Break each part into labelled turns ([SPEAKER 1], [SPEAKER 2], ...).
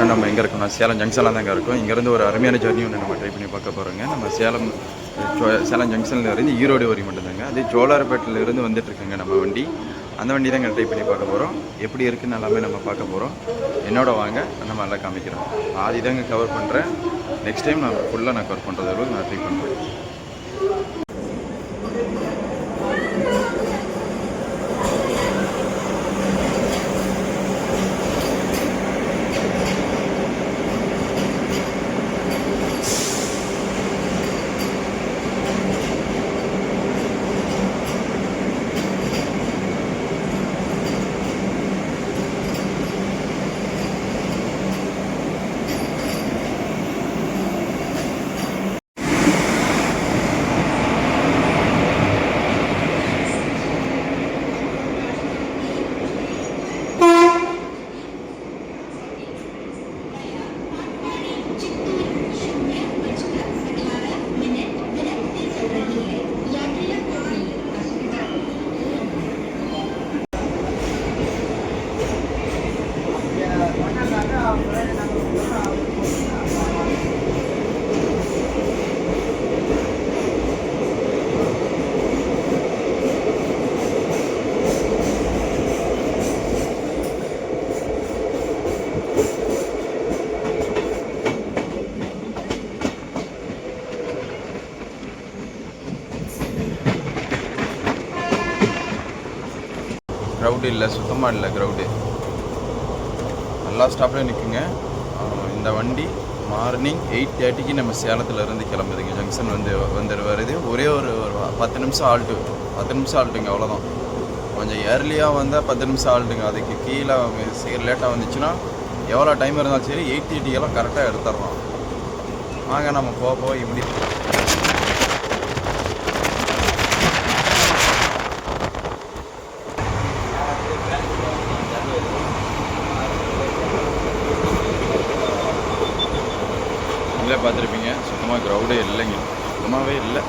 [SPEAKER 1] ஒன்று நம்ம எங்கே இருக்கோம்னா சேலம் ஜங்ஷனில் தாங்க இருக்கும். இங்கேருந்து ஒரு அருமையான ஜர்னி ஒன்று நம்ம ட்ரை பண்ணி பார்க்க போகிறோங்க நம்ம சேலம் ஜோ- சேலம் ஜங்ஷனில் இருந்து ஈரோடு வரி மட்டும்தாங்க அதே ஜோலார்பேட்டிலேருந்து இருந்து நம்ம வண்டி. அந்த வண்டி தான் ட்ரை பண்ணி பார்க்க போகிறோம் எப்படி இருக்குன்னு எல்லாமே நம்ம பார்க்க போகிறோம் என்னோட வாங்க நம்ம நல்லா காமிக்கிறோம். ஆதி தாங்க கவர் பண்ணுறேன் நெக்ஸ்ட் டைம் நான் ஃபுல்லாக நான் கவர் பண்ணுறது அளவுக்கு நான் ட்ரை பண்ணுறேன் க்ரௌடு இல்லை சுத்தமாக இல்லை க்ரௌடு எல்லா ஸ்டாப்லேயும் நிற்குங்க இந்த வண்டி மார்னிங் எயிட் தேர்ட்டிக்கு நம்ம சேலத்துலேருந்து கிளம்புதுங்க. ஜங்ஷன் வந்து வந்துட்டு வருது. ஒரே ஒரு ஒரு பத்து நிமிஷம் ஆல்ட்டு. பத்து நிமிஷம் ஆல்ட்டுங்க அவ்வளோதான் கொஞ்சம் ஏர்லியாக வந்தால் பத்து நிமிஷம் ஆல்ட்டுங்க. அதுக்கு கீழே சீக்கிரம் லேட்டாக வந்துச்சுன்னா எவ்வளோ டைம் இருந்தாலும் சரி எயிட் தேர்ட்டிக்கெல்லாம் கரெக்டாக எடுத்துடுறோம் வாங்க நம்ம போக போக இப்படி நீங்களே பார்த்துருப்பீங்க சுத்தமாக க்ரௌடே இல்லைங்க சுத்தமாகவே இல்லை.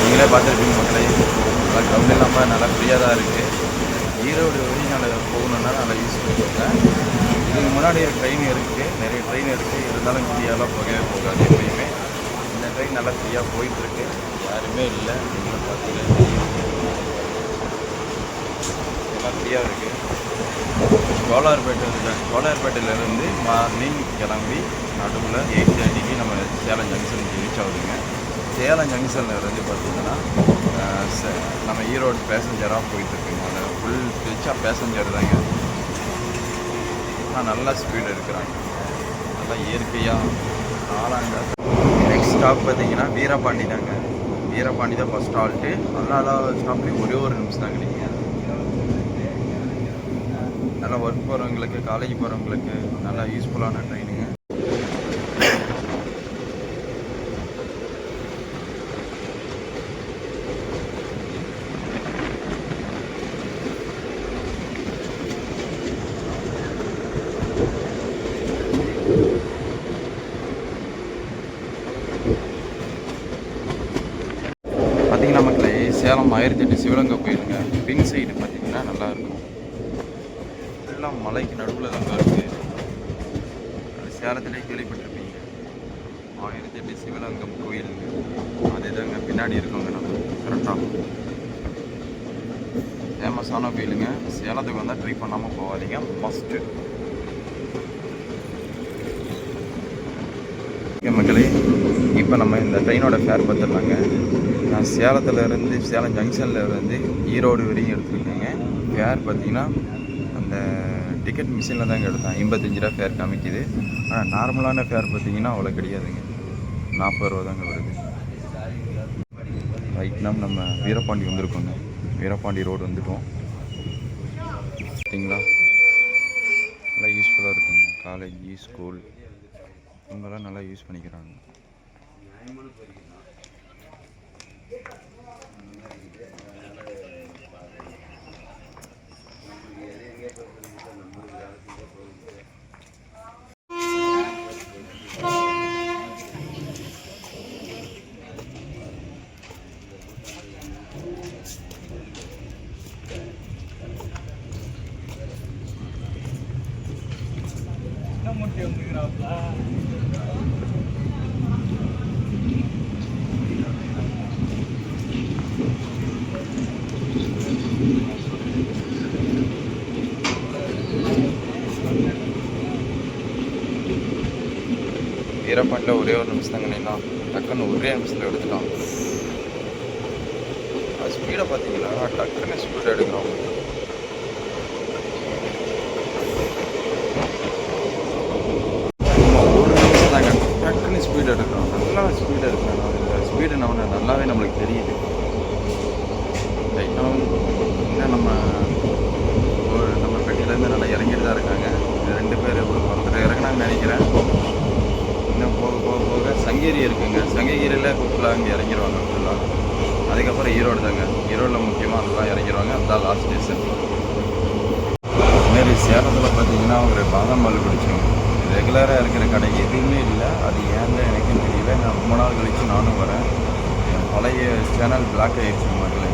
[SPEAKER 1] நீங்களே பார்த்துருப்பீங்க மக்களே நல்லா க்ரௌட் இல்லாமல் நல்லா ஃப்ரீயாக தான் இருக்குது ஈரோடு வரையும் நல்லா போகணுன்னா நல்லா யூஸ் பண்ணிக்கோங்க. இதுக்கு முன்னாடி ட்ரெயின் இருக்குது நிறைய ட்ரெயின் இருக்குது இருந்தாலும் ஃப்ரீயாலாம் போகவே போகாது எப்பயுமே. இந்த ட்ரெயின் நல்லா ஃப்ரீயாக போயிட்டுருக்கு யாருமே இல்லை. நீங்களும் பார்த்துட்டு எல்லாம் ஃப்ரீயாக இருக்குது கோலார்பேட்டை கோலார்பேட்டையிலேருந்து மார்னிங் கிளம்பி நடுவில் எயிட் தேர்ட்டிக்கு நம்ம சேலம் ஜங்ஷனுக்கு ரீச் ஆகுதுங்க. சேலம் ஜங்ஷனில் இருந்து பார்த்தீங்கன்னா ச- நம்ம ஈரோடு பேசஞ்சராக போயிட்டுருக்குங்க. அந்த ஃபுல் பிரிச்சா பேசஞ்சர் தாங்க. ஆனால் நல்லா ஸ்பீடு இருக்கிறாங்க நல்லா இயற்கையாக ஆளாங்க நெக்ஸ்ட் ஸ்டாப் பார்த்தீங்கன்னா வீரபாண்டி தாங்க. வீரபாண்டி தான் ஃபஸ்ட் ஹால்ட்டு எல்லா ஸ்டாப்லேயும் ஒரே ஒரு நிமிஷம் தாங்க நீங்கள் நல்லா ஒர்க் போகிறவங்களுக்கு காலேஜ் போகிறவங்களுக்கு நல்லா யூஸ்ஃபுல்லான ட்ரைனிங்கு பார்த்தீங்கன்னா மக்களே சேலம் ஆயிரத்தி எட்டு சிவகங்கை கோயிலுங்க பின் சைடு பார்த்தீங்கன்னா நல்லா இருக்கும் எல்லாம் மலைக்கு நடுவில் தாங்க இருக்கு அது சேலத்திலே கேள்விப்பட்டிருப்பீங்க ஆயிரத்தி எட்டு சிவலிங்கம் கோயிலுங்க அதே தாங்க பின்னாடி இருக்கோங்க நம்ம கரெக்டாக ஃபேமஸான கோயிலுங்க சேலத்துக்கு வந்தால் ட்ரை பண்ணாமல் போகாதீங்க. மஸ்ட்டு மக்களே இப்போ நம்ம இந்த ட்ரெயினோட ஃபேர் பார்த்துடலாங்க. நான் சேலத்தில் இருந்து சேலம் ஜங்ஷனில் இருந்து ஈரோடு வரையும் எடுத்துருக்கேங்க. ஃபேர் பார்த்தீங்கன்னா அந்த டிக்கெட் மிஷினில் தாங்க எடுத்தேன். ஐம்பத்தஞ்சு ரூபா ஃபேர் காமிக்குது. ஆனால் நார்மலான ஃபேர் பார்த்தீங்கன்னா அவ்வளோ கிடையாதுங்க. நாற்பது ரூபா தாங்க வருது. ரைட் நம்ம வீரபாண்டி வந்திருக்கோங்க. வீரபாண்டி ரோடு வந்துட்டோம். பார்த்தீங்களா? நல்லா யூஸ்ஃபுல்லாக இருக்குங்க. காலேஜ் ஸ்கூல் இவங்கெல்லாம் நல்லா யூஸ் பண்ணிக்கிறாங்க. வீரப்பாண்டில் ஒரே ஒரு நிமிஷம் தாங்க நின்னா டக்குன்னு ஒரே நிமிஷத்தில் எடுத்துட்டான். ஸ்பீடை பார்த்தீங்களா? டக்குன்னு ஸ்பீட் எடுக்கிறோம் நம்ம ஒரு நிமிஷம் தாங்க டக்குன்னு ஸ்பீட் எடுக்கிறோம் நல்லா ஸ்பீடு எடுக்கிறோம் அந்த ஸ்பீடு நம்ம நல்லாவே நம்மளுக்கு தெரியுது ரைட்டாக இன்னும் நம்ம ஒரு நம்ம பெட்டியிலேருந்து நல்லா இறங்கிட்டு தான் இருக்காங்க இது ரெண்டு பேர் ஒரு ஒருத்தர் இறங்கினாங்கன்னு நினைக்கிறேன் இன்னும் போக போக போக சங்ககிரி இருக்குங்க சங்ககிரியில் ஃபுல்லாக அங்கே இறங்கிடுவாங்க ஃபுல்லாக அதுக்கப்புறம் ஈரோடு தாங்க தான் இறங்கிடுவாங்க. அதுதான் லாஸ்ட் ஸ்டேஷன் இதுமாரி சேலத்தில் பார்த்தீங்கன்னா ஒரு பாதாம் பால் குடிச்சோம். ரெகுலராக இருக்கிற கடை எதுவுமே இல்லை. அது ஏன்னு எனக்கும் தெரியல. நான் ரொம்ப நாள் கழித்து நானும் வரேன். என் பழைய சேனல் பிளாக் ஆகிடுச்சு மக்களே.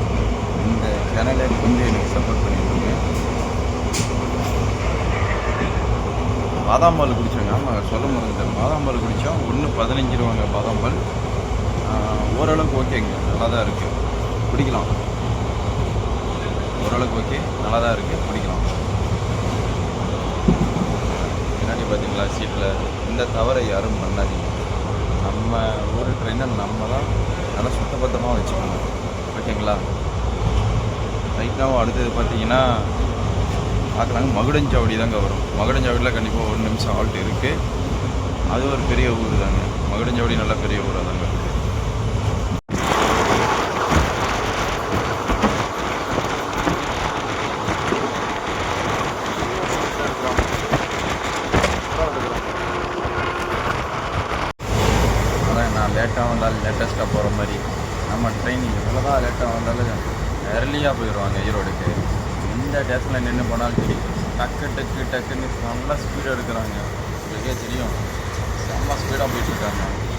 [SPEAKER 1] இந்த சேனலை கொஞ்சம் எனக்கு சப்போர்ட் பண்ணிட்டுருங்க பாதாம் பால் குடித்தோங்க ஆமாம் சொல்ல முடியல பாதாம் பால் குடித்தோம் ஒன்று பதினஞ்சு ரூபாங்க பாதாம் பால். ஓரளவுக்கு ஓகேங்க. நல்லா தான் இருக்குது குடிக்கலாம். ஓரளவுக்கு ஓகே நல்லா தான் இருக்குது பிடிக்கலாம் பின்னாடி பார்த்தீங்களா? சீட்டில் இந்த தவறை யாரும் பண்ணாதீங்க. நம்ம ஊர் ட்ரெயினை நம்ம தான் நல்லா சுத்தபத்தமாக வச்சுக்கணும். ஓகேங்களா? ரைட்டாகவும் அடுத்தது பார்த்தீங்கன்னா பார்க்குறாங்க மகுடஞ்சாவடி தாங்க வரும். மகுடஞ்சாவடியில் கண்டிப்பாக ஒரு நிமிஷம் ஆல்ட் இருக்குது அது ஒரு பெரிய ஊர் தாங்க மகுடஞ்சாவடி நல்ல பெரிய ஊராக தாங்க இருக்கு அதான் நான் லேட்டாக வந்தாலும் லேட்டஸ்ட்டாக போகிற மாதிரி நம்ம ட்ரெயின் எவ்வளோதான் லேட்டாக வந்தாலும் எர்லியாக போயிடுவாங்க ஈரோடுக்கு எந்த டேஷனில் நின்று போனாலும் சரி டக்கு டக்கு டக்குன்னு நல்லா ஸ்பீடாக எடுக்கிறாங்க உங்களுக்கே தெரியும் செம்ம ஸ்பீடாக போயிட்டுருக்காங்க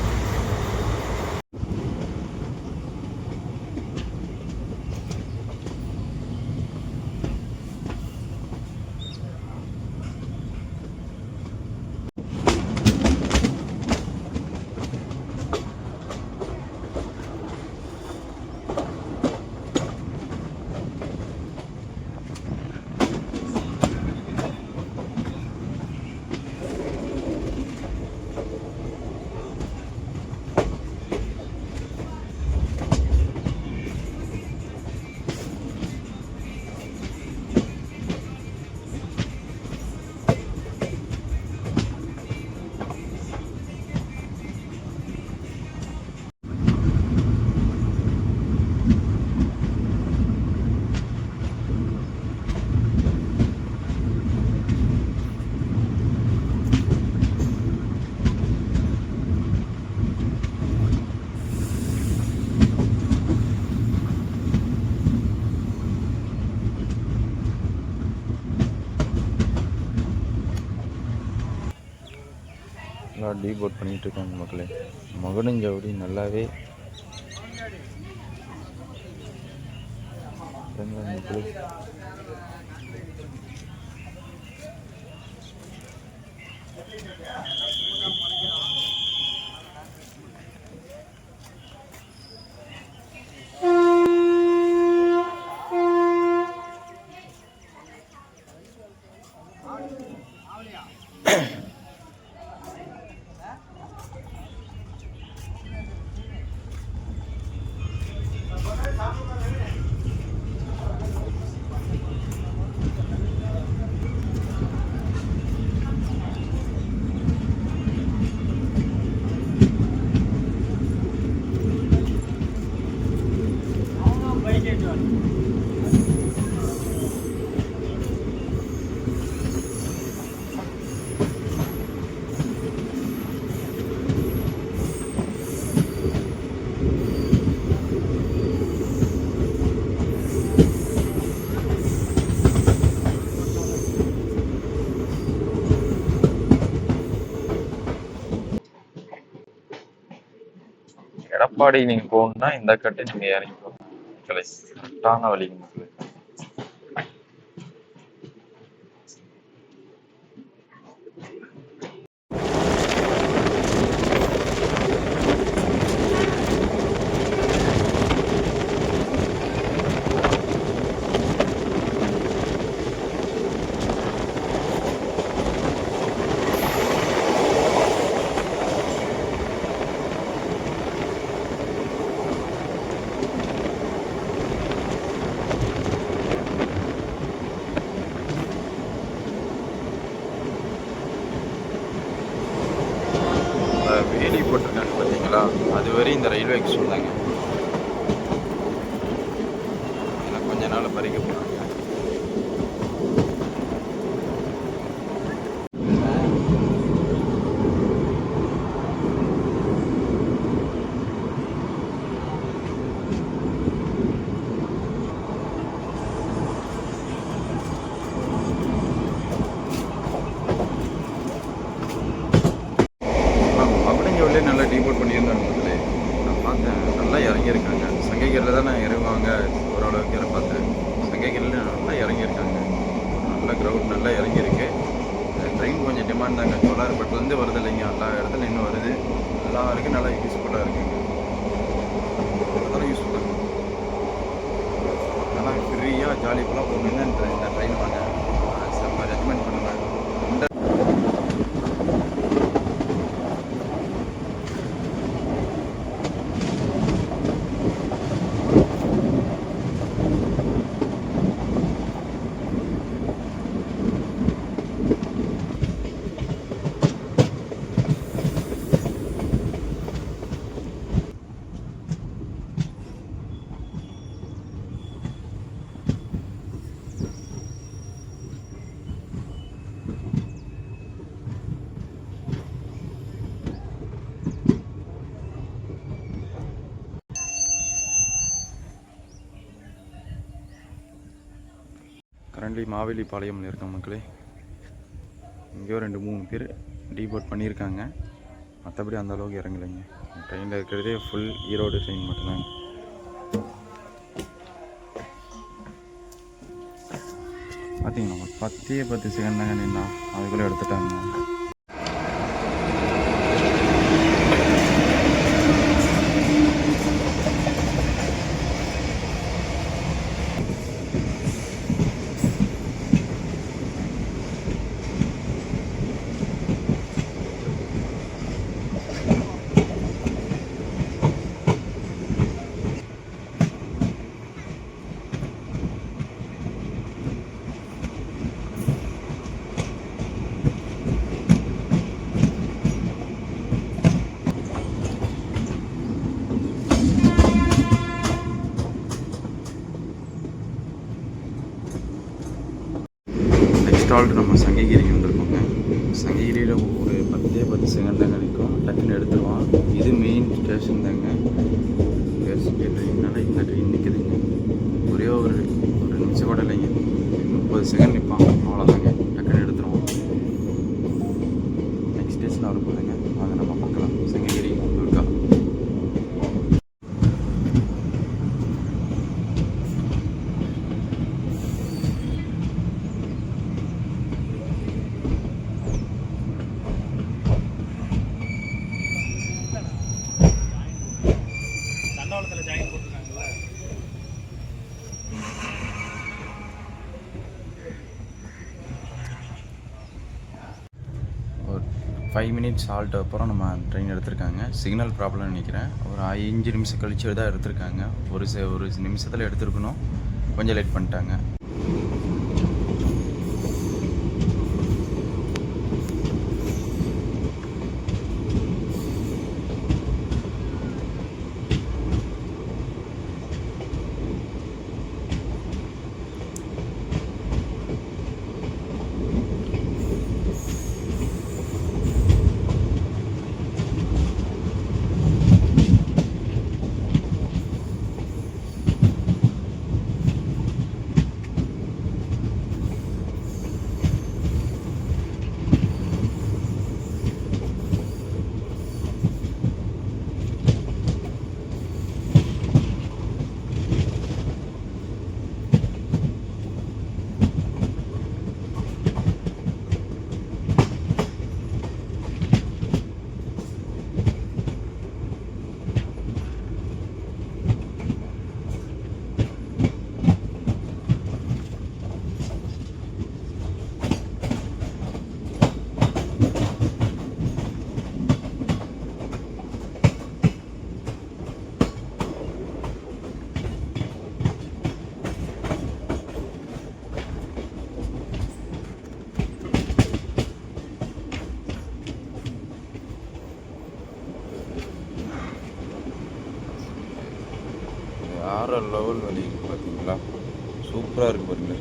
[SPEAKER 1] நல்லா டீபோட் பண்ணிகிட்டு இருக்காங்க மக்களே மகுடஞ்சாவடி நல்லாவே மக்களே
[SPEAKER 2] பைக் ஏற்றி
[SPEAKER 1] எடப்பாடி நீங்கள் போகணுன்னா இந்த கட்டை நீங்கள் இறங்கி போகணும் இருக்கான்னு பார்த்தீங்களா? அது வரையும் இந்த ரயில்வே சொன்னாங்க. எனக்கு கொஞ்ச நாள் பறிக்க போனாங்க ஃப்ரீயாக ஜாலிஃபுல்லாக போகணுன்னு இந்த இந்த ட்ரெயின் வாங்க செம்ம ரெக்கமெண்ட் பண்ணுவேன் இந்த ஃபைனலி மாவேலி பாளையம்ல இருக்க மக்களே. இங்கேயோ ரெண்டு மூணு பேர் டீபோட் பண்ணியிருக்காங்க. மற்றபடி அந்த அளவுக்கு இறங்கலைங்க. ட்ரெயினில் இருக்கிறதே ஃபுல் ஈரோடு ட்ரெயின் மட்டும்தாங்க. பார்த்தீங்களா பத்தே பத்து செகண்ட் தாங்க நின்னா. அதுக்குள்ளே எடுத்துட்டாங்க. Beautiful.
[SPEAKER 2] தண்டவாளத்தில் ஜாயின் போட்டிருக்காங்கல்ல?
[SPEAKER 1] ஒரு ஃபைவ் மினிட்ஸ் ஆல்ட் அப்புறம் நம்ம ட்ரெயின் எடுத்திருக்காங்க. சிக்னல் ப்ராப்ளம் நினைக்கிறேன். ஒரு அஞ்சு நிமிஷம் கழிச்சு தான் எடுத்திருக்காங்க. ஒரு செ ஒரு நிமிஷத்தில் எடுத்திருக்கணும். கொஞ்சம் லேட் பண்ணிட்டாங்க. வேறு லெவல் வலி இருக்கு பார்த்தீங்களா? சூப்பராக இருக்கு பாருங்க.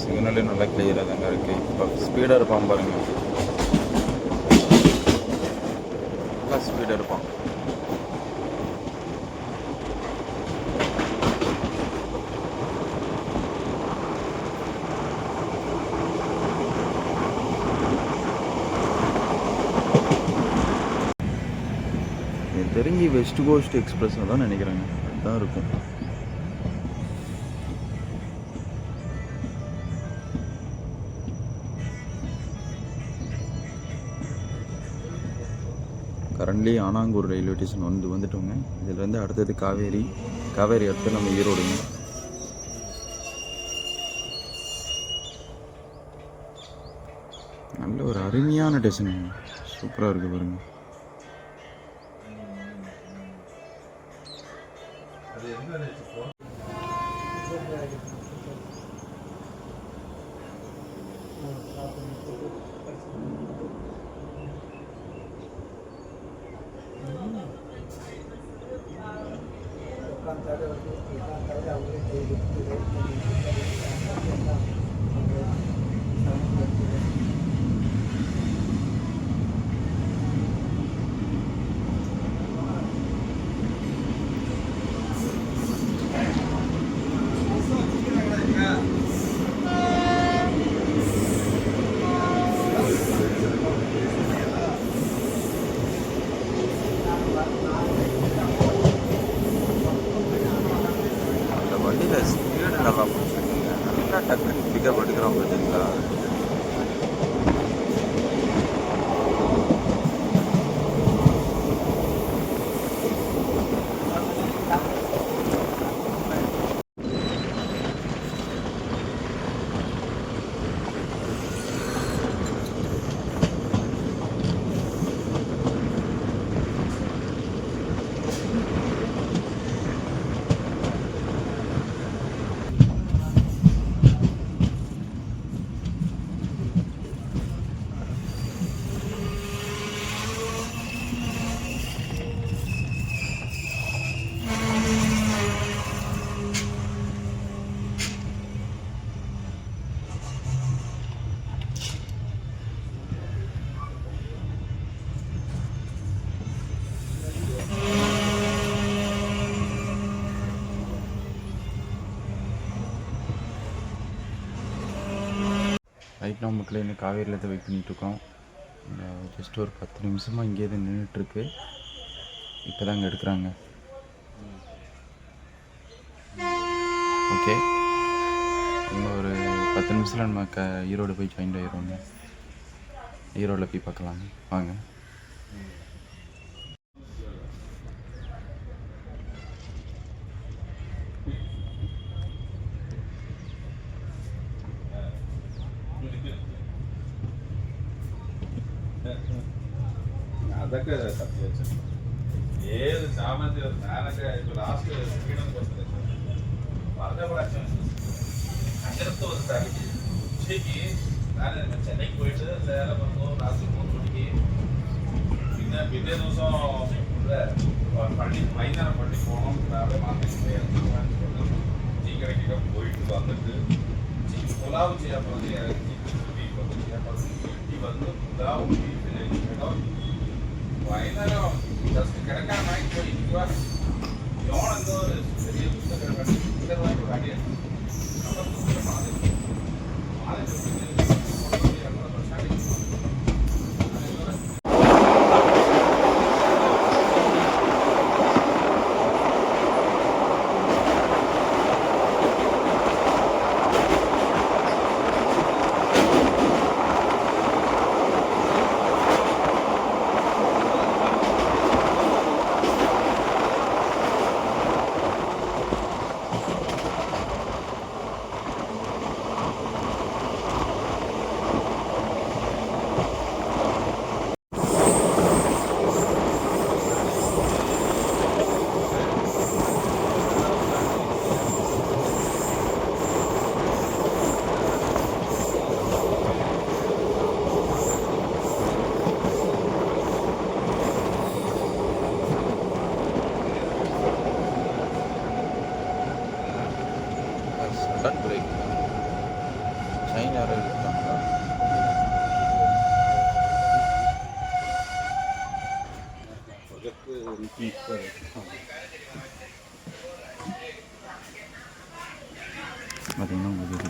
[SPEAKER 1] சிக்னலே நல்லா கிளியராக தாங்க இருக்குது இப்போ ஸ்பீடாக இருப்பான் பாருங்கள் நல்லா ஸ்பீடாக இருப்பான் எனக்கு தெரிஞ்சு வெஸ்ட் கோஸ்ட் எக்ஸ்பிரஸ் தான் நினைக்கிறேங்க. அதுதான் இருக்கும். கரண்ட்லி ஆனாங்கூர் ரயில்வே ஸ்டேஷன் வந்து வந்துட்டோங்க. இதுலேருந்து அடுத்தது காவேரி. காவேரி அடுத்து நம்ம ஈரோடுங்க. நல்ல ஒரு அருமையான ஸ்டேஷனுங்க சூப்பராக இருக்குது பாருங்கள் Thank you. ரைட் நான் மக்களே இன்னும் காவேரியில் தான் வெயிட் பண்ணிகிட்ருக்கோம் ஜஸ்ட் ஒரு பத்து நிமிஷமாக இங்கே தான் நின்றுட்டுருக்கு இப்போ அங்கே எடுக்கிறாங்க. ஓகே இன்னும் ஒரு பத்து நிமிஷத்தில் நம்ம க ஈரோடு போய் ஜாயின் ஆகிடுவோங்க ஈரோடில் போய் பார்க்கலாங்க வாங்க.
[SPEAKER 3] సేలము రాసిపూర్ గుడికి பின்ன பின்னே தோசம் பள்ளி மைதானம் பள்ளி போனோம் டீ கடைக்கிட்ட போயிட்டு வந்துட்டு புலாவு செய்யப்படுறது இறங்கி வீட்டு செய்யப்படுறது வீட்டி வந்து புலாவு வீட்டில் இடம் வயதானம் ஜஸ்ட் கிடைக்காம போய் யோன் எந்த ஒரு பெரிய புத்தகம்
[SPEAKER 1] கிடையாது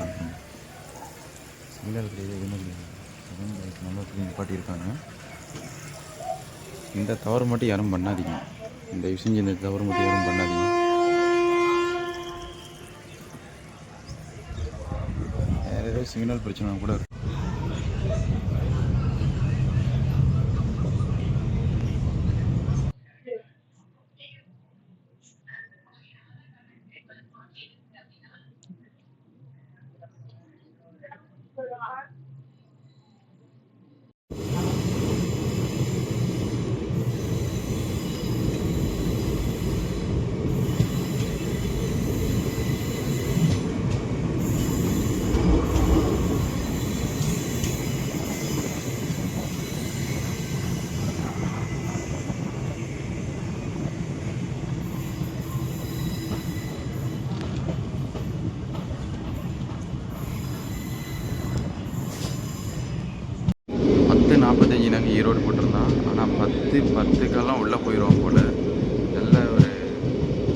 [SPEAKER 1] நடக்கும் சிக்னல் கிடையாது எதுவுமே கிடையாது பைக் நல்லா திரும்பி நிப்பாட்டியிருக்காங்க இந்த தவறு மட்டும் யாரும் பண்ணாதீங்க. இந்த விஷயம் இந்த தவறு மட்டும் யாரும் பண்ணாதீங்க. வேறு ஏதோ சிக்னல் பிரச்சனை கூட இருக்கும் பத்து நாற்பத்தஞ்சு நாங்கள் ஈரோடு போட்டிருந்தோம் ஆனால் பத்து பத்துக்கெல்லாம் உள்ளே போயிடுவோம் போல் நல்ல ஒரு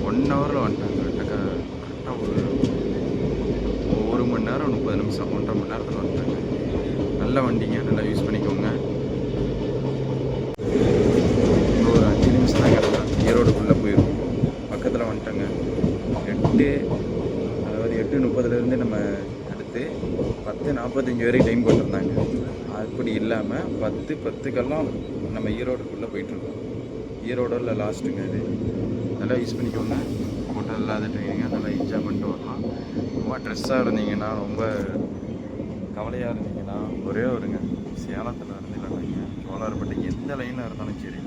[SPEAKER 1] ஒன் ஹவரில் வந்துட்டாங்க கரெக்டாக கரெக்டாக ஒரு ஒரு மணி நேரம் முப்பது நிமிஷம் ஒன்றரை மணி நேரத்தில் வந்துட்டாங்க நல்ல வண்டிங்க நல்லா யூஸ் பண்ணிக்கோங்க இன்னும் ஒரு அஞ்சு நிமிஷம் தான் கிடக்கும் ஈரோடுக்குள்ளே போயிடும் பக்கத்தில் வந்துட்டாங்க எட்டு அதாவது எட்டு முப்பதுலேருந்து நம்ம அடுத்து பத்து நாற்பத்தஞ்சு வரைக்கும் டைம் போட்டிருந்தாங்க அப்படி இல்லாமல் பத்து பத்துக்கெல்லாம் நம்ம ஈரோடுக்குள்ளே போயிட்டுருக்கோம். ஈரோடில் லாஸ்ட்டுங்க இது நல்லா யூஸ் பண்ணிக்கோங்க. ஹோட்டல் இல்லாத ட்ரைனிங்காக நல்லா என்ஜாய் பண்ணிட்டு வரலாம். ரொம்ப ட்ரெஸ்ஸாக இருந்தீங்கன்னா ரொம்ப கவலையாக இருந்தீங்கன்னா ஒரே ஒருங்க. சேலத்தில் இருந்து இல்லைங்க சோழார்பட்டி எந்த லைனில் இருந்தாலும் சரி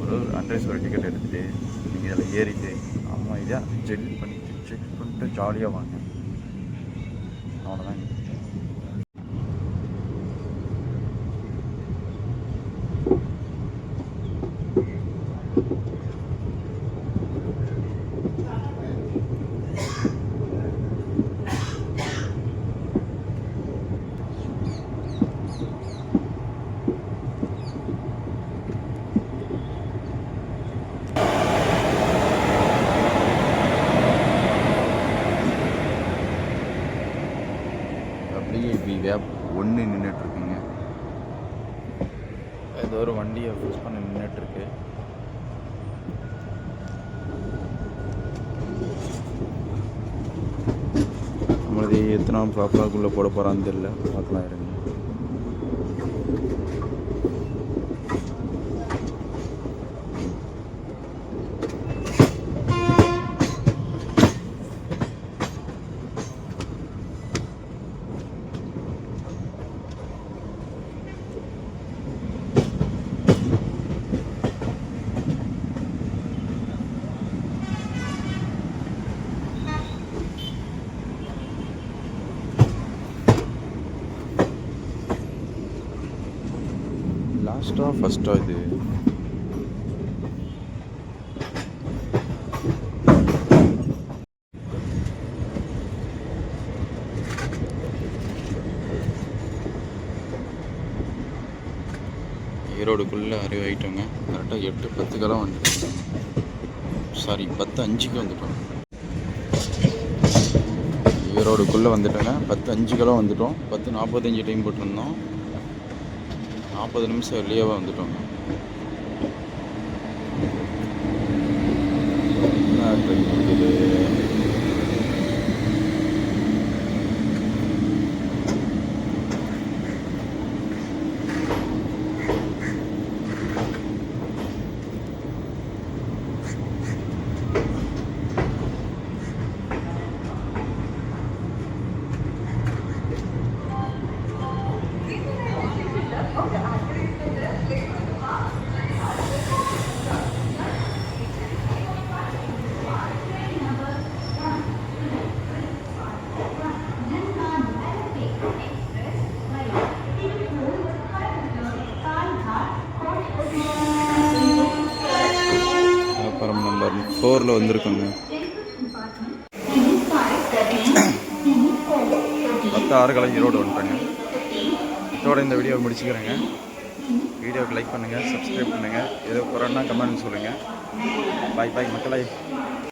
[SPEAKER 1] ஒரு அண்ட்ரஸ் ஒரு டிக்கெட் எடுத்துகிட்டு நீங்கள் இதில் ஏறிட்டு இதாக ஜெக்மிட் பண்ணிட்டு செக் பண்ணிட்டு ஜாலியாக வாங்க. அவ்வளோதாங்க அப்படியே கேப் வேப் ஒன்று நின்றுட்டுருக்குங்க ஏதோ ஒரு வண்டியை புஷ் பண்ணி நின்றுட்டுருக்கு நம்மளது எத்தனை ப்ராப்பராக்குள்ளே போட போகிறான்னு தெரியல. பார்க்கலாம் இருங்க. லாஸ்ட்டா ஃபஸ்ட்டா இது ஈரோடுக்குள்ளே அறிவாயிட்டோங்க. கரெக்டாக எட்டு பத்துக்கெல்லாம் வந்துட்டோம். சாரி பத்து அஞ்சுக்கு வந்துட்டோம். ஈரோடுக்குள்ளே வந்துட்டோங்க. பத்து அஞ்சுக்கெல்லாம் வந்துட்டோம். பத்து நாற்பத்தஞ்சு டைம் போட்டிருந்தோம். நாற்பது நிமிஷம் வெளியே வந்துட்டோங்க ட்ரெயின் இருக்குது அப்புறம் நம்பர் வந்திருக்கோங்க. பத்து ஆறு கலை ஈரோடு வந்துட்டாங்க. இதோட இந்த வீடியோ முடிச்சுக்கிறேங்க. வீடியோவுக்கு லைக் பண்ணுங்கள் சப்ஸ்கிரைப் பண்ணுங்கள் ஏதோ குறைன்னா கமெண்ட் சொல்லுங்கள் பாய் பாய் மக்களை.